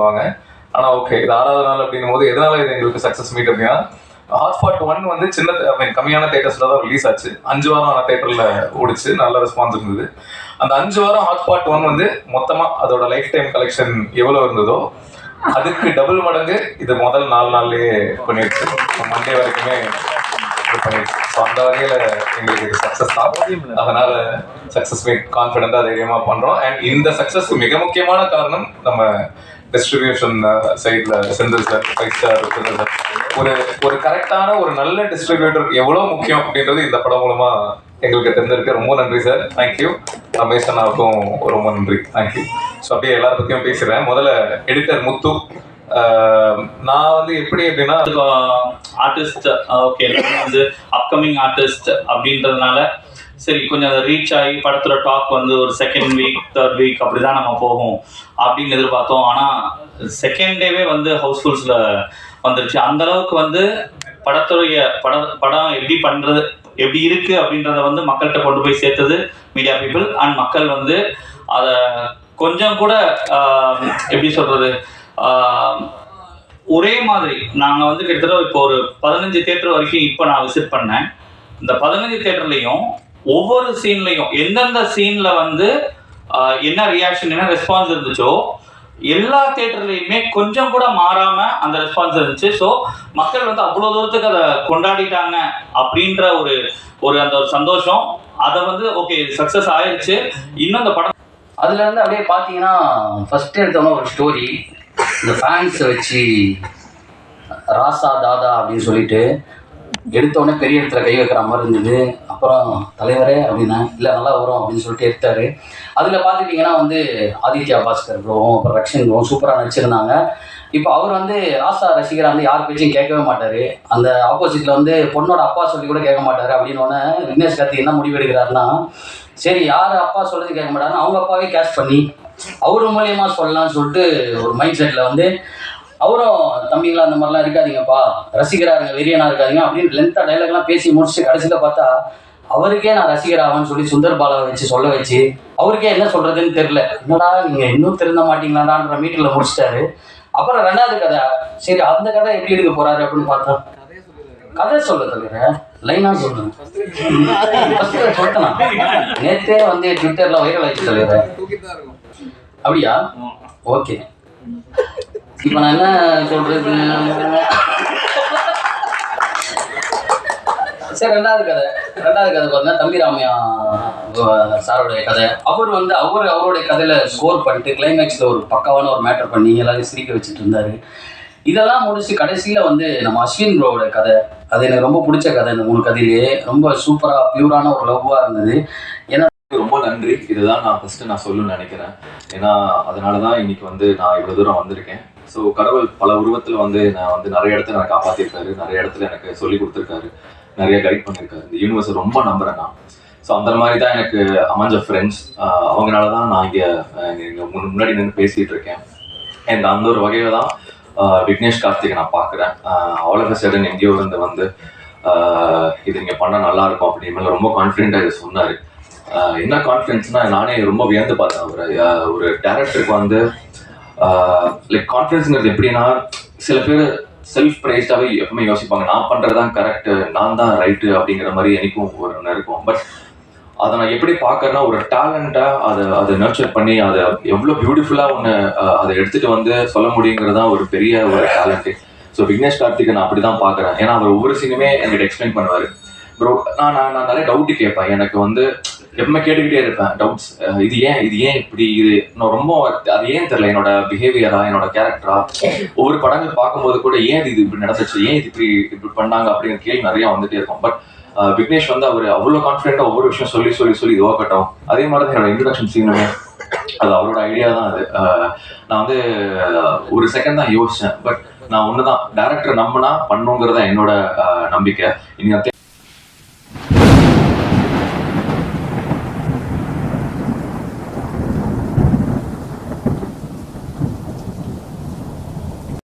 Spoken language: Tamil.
அப்படின்வாங்க ஆனால் ஓகே இது ஆறாவது நாள் அப்படின்னும் போது எதனால இது எங்களுக்கு சக்ஸஸ் மீட் அப்படின்னா ஹாட்ஸ்பாட் ஒன் வந்து சின்ன ஐ மீன் கம்மியான தேட்டர்ஸ்ல தான் ரிலீஸ் ஆச்சு. அஞ்சு வாரம் ஆன தேட்டர்ல ஓடிச்சு நல்ல ரெஸ்பான்ஸ் இருந்தது. அந்த அஞ்சு வாரம் ஹாட்ஸ்பாட் ஒன் வந்து மொத்தமா அதோட லைஃப் டைம் கலெக்ஷன் எவ்வளவு இருந்ததோ அதுக்கு டபுள் மடங்கு இது முதல் நாலு நாள்லயே பண்ணிடுச்சு. மண்டே வரைக்குமே இது பண்ணிடுச்சு. ஸோ அந்த வகையில எங்களுக்கு இது சக்ஸஸ் தான். அதனால சக்ஸஸ் மீட் கான்ஃபிடென்ட்டாக தைரியமாக பண்றோம். அண்ட் இந்த சக்ஸஸ் மிக முக்கியமான காரணம் நம்ம டிஸ்ட்ரிபியூஷன் சைடில் Senthil sir five star Senthil sir ஒரு ஒரு கரெக்டான ஒரு நல்ல டிஸ்ட்ரிபியூட்டர் எவ்வளோ முக்கியம் அப்படின்றது இந்த படம் மூலமாக எங்களுக்கு தெரிஞ்சிருக்கு. ரொம்ப நன்றி சார் தேங்க்யூ ரமேஷ் அண்ணாவுக்கும் ரொம்ப நன்றி. தேங்க்யூ ஸோ அப்படியே எல்லார பற்றியும் பேசுகிறேன் முதல்ல எடிட்டர் முத்து. நான் வந்து எப்படி அப்படின்னா ஆர்டிஸ்ட் ஓகே வந்து அப்கமிங் ஆர்டிஸ்ட் அப்படின்றதுனால சரி கொஞ்சம் ரீச் ஆகி படத்துல டாக் வந்து ஒரு செகண்ட் வீக் தேர்ட் வீக் அப்படிதான் நம்ம போகும் அப்படின்னு எதிர்பார்த்தோம். ஆனா செகண்ட் டேவே வந்து ஹவுஸ்ஃபுல்ஸ்ல வந்துருச்சு. அந்த அளவுக்கு வந்து படத்துடைய பட படம் எப்படி பண்றது எப்படி இருக்கு அப்படின்றத வந்து மக்கள்கிட்ட கொண்டு போய் சேர்த்தது மீடியா பீப்புள் அண்ட் மக்கள் வந்து அதை கொஞ்சம் கூட எப்படி சொல்றது ஒரே மாதிரி. நாங்கள் வந்து கிட்டத்தட்ட இப்போ ஒரு பதினஞ்சு தேட்டர் வரைக்கும் இப்போ நான் விசிட் பண்ணேன். இந்த பதினஞ்சு தேட்டர்லையும் ஒவ்வொரு சீன்லையும் எந்தெந்த சீனில் வந்து என்ன ரியாக்ஷன் என்ன ரெஸ்பான்ஸ் இருந்துச்சோ எல்லா தேட்டர்லையுமே கொஞ்சம் கூட மாறாம அந்த ரெஸ்பான்ஸ் இருந்துச்சு. ஸோ மக்கள் வந்து அவ்வளோ தூரத்துக்கு அதை கொண்டாடிட்டாங்க அப்படின்ற ஒரு ஒரு அந்த ஒரு சந்தோஷம். அதை வந்து ஓகே சக்ஸஸ் ஆயிடுச்சு இன்னும் அந்த படம் அதுல இருந்து அப்படியே பார்த்தீங்கன்னா ஃபர்ஸ்ட் எடுத்தோம்னா ஒரு ஸ்டோரி இந்த ஃபேன்ஸை வச்சு ராசா தாதா அப்படின்னு சொல்லிட்டு எடுத்தோடனே பெரிய இடத்துல கை வைக்கிற மாதிரி இருந்தது. அப்புறம் தலைவரே அப்படின்னா இல்லை நல்லா வரும் அப்படின்னு சொல்லிட்டு எடுத்தாரு. அதில் பார்த்துட்டிங்கன்னா வந்து ஆதித்யா பாஸ்கர் ப்ரோவும் அப்புறம் ரக்ஷன் ப்ரோவும் சூப்பராக நடிச்சிருந்தாங்க. இப்போ அவர் வந்து ராசா ரசிகர் வந்து யார் பேச்சையும் கேட்கவே மாட்டார். அந்த ஆப்போசிட்டில் வந்து பொண்ணோட அப்பா சொல்லி கூட கேட்க மாட்டார். அப்படின்னு உடனே விக்னேஷ் கார்த்திக் என்ன முடிவு எடுக்கிறாருன்னா சரி யார் அப்பா சொல்கிறது கேட்க மாட்டாருன்னு அவங்க அப்பாவே கேஷ் பண்ணி அவர் மூலியமாக சொல்லலாம்னு சொல்லிட்டு ஒரு மைண்ட் செட்டில் வந்து அவரும் தம்பிங்களா அந்த மாதிரிலாம் இருக்காதீங்கப்பா. ரசிகரா இருங்க வெறியனா இருக்காதீங்க. அப்படின்னு லென்த்தாக டைலாக்லாம் பேசி முடிச்சுட்டு கடைசியில் பார்த்தா அவருக்கே நான் ரசிகராகன்னு சொல்லி சுந்தர் பாலாவை வச்சு சொல்ல வச்சு அவருக்கே என்ன சொல்றதுன்னு தெரியல. என்னடா நீங்க இன்னும் திருந்த மாட்டீங்களாடான்ற மீட்டில் முடிச்சிட்டாரு. அப்புறம் ரெண்டாவது கதை சரி அந்த கதை எப்படி எடுக்க போறாரு அப்படின்னு பார்த்தா கதை சொல்ல தவிர லைனா சொல்றேன் நேத்தே வந்து ட்விட்டர்ல வைரல் ஆயிடுச்சு தலைவர் அப்படியா? ஓகே இப்போ நான் என்ன சொல்றது. சரி ரெண்டாவது கதை. ரெண்டாவது கதை பார்த்தீங்கன்னா தம்பி ராமையா சாரோடைய கதை. அவர் வந்து அவர் அவருடைய கதையில ஸ்கோர் பண்ணிட்டு கிளைமேக்ஸில் ஒரு பக்காவான ஒரு மேட்டர் பண்ணி எல்லாரையும் சிரிக்க வச்சுட்டு இருந்தாரு. இதெல்லாம் முடிச்சு கடைசியில் வந்து நம்ம அஸ்வின் ப்ரோவோட கதை. அது எனக்கு ரொம்ப பிடிச்ச கதை இந்த மூணு கதையிலேயே ரொம்ப சூப்பராக பியூரான ஒரு லவ்வாக இருந்தது. ஏன்னா ரொம்ப நன்றி. இதுதான் நான் ஃபர்ஸ்ட் நான் சொல்லணும்னு நினைக்கிறேன். ஏன்னா அதனால தான் இன்னைக்கு வந்து நான் இவ்வளவு தூரம் வந்திருக்கேன். ஸோ கடவுள் பல உருவத்தில் வந்து நான் வந்து நிறைய இடத்துல எனக்கு காப்பாற்றிருக்காரு நிறைய இடத்துல எனக்கு சொல்லி கொடுத்துருக்காரு. நிறைய கைட் பண்ணியிருக்காரு இந்த யூனிவர்ஸை ரொம்ப நம்புறேன் நான். ஸோ அந்த மாதிரி தான் எனக்கு அமைஞ்ச ஃப்ரெண்ட்ஸ் அவங்களால தான் நான் இங்கே முன்னாடி நின்று பேசிகிட்டு இருக்கேன். அண்ட் அந்த ஒரு வகையில் தான் விக்னேஷ் கார்த்திகை நான் பார்க்குறேன். ஆல் ஆஃப் சடன் எங்கேயோ இருந்து வந்து இது இங்கே பண்ணால் நல்லா இருக்கும் அப்படின்னு ரொம்ப கான்ஃபிடென்ட்டாக இது சொன்னார். என்ன கான்ஃபிடென்ஸ்னா நானே ரொம்ப வியந்து பார்த்தேன். ஒரு ஒரு டேரக்டருக்கு வந்து லைக் கான்ஃபிடன்ஸ்ங்கிறது எப்படின்னா சில பேர் செல்ஃப் ப்ரைஸ்டாகவே எப்பவுமே யோசிப்பாங்க. நான் பண்ணுறது தான் கரெக்டு நான் தான் ரைட்டு அப்படிங்கிற மாதிரி எனக்கும் ஒரு ஒன்று இருக்கும். பட் அதை நான் எப்படி பார்க்கறேன்னா ஒரு டேலண்ட்டாக அதை அதை நர்ச்சர் பண்ணி அதை எவ்வளோ பியூட்டிஃபுல்லாக ஒன்று அதை எடுத்துகிட்டு வந்து சொல்ல முடியுங்கிறது தான் ஒரு பெரிய ஒரு டேலண்ட்டு ஸோ விக்னேஷ் கார்த்திகை நான் அப்படி தான் பார்க்குறேன். ஏன்னா அவர் ஒவ்வொரு சீனுமே என்கிட்ட எக்ஸ்பிளைன் பண்ணுவார். ப்ரோ நான் நான் நான் நிறைய டவுட்டு கேட்பேன். எனக்கு வந்து எப்பவுமே கேட்டுக்கிட்டே இருப்பேன். டவுட்ஸ் இது ஏன் இது ஏன் இப்படி இது? நான் ரொம்ப அது ஏன் தெரியல என்னோட பிஹேவியரா என்னோட கேரக்டரா ஒவ்வொரு படங்கள் பார்க்கும்போது கூட ஏன் இது இப்படி நடந்துச்சு? ஏன் இது இப்படி இப்படி பண்ணாங்க? அப்படிங்கிற கேள்வி நிறைய வந்துட்டே இருக்கும். பட் விக்னேஷ் வந்து அவர் அவ்வளோ கான்ஃபிடென்ட்டா ஒவ்வொரு விஷயம் சொல்லி சொல்லி சொல்லி இது கட்டும் அதே மாதிரி தான் என்னோட இன்ட்ரடக்ஷன் சீனுமே அது அவரோட ஐடியா தான் அது. நான் வந்து ஒரு செகண்ட் தான் யோசிச்சேன். பட் நான் ஒன்று தான் டேரக்டர் நம்பினா பண்ணுங்கிறதா என்னோட நம்பிக்கை. இனி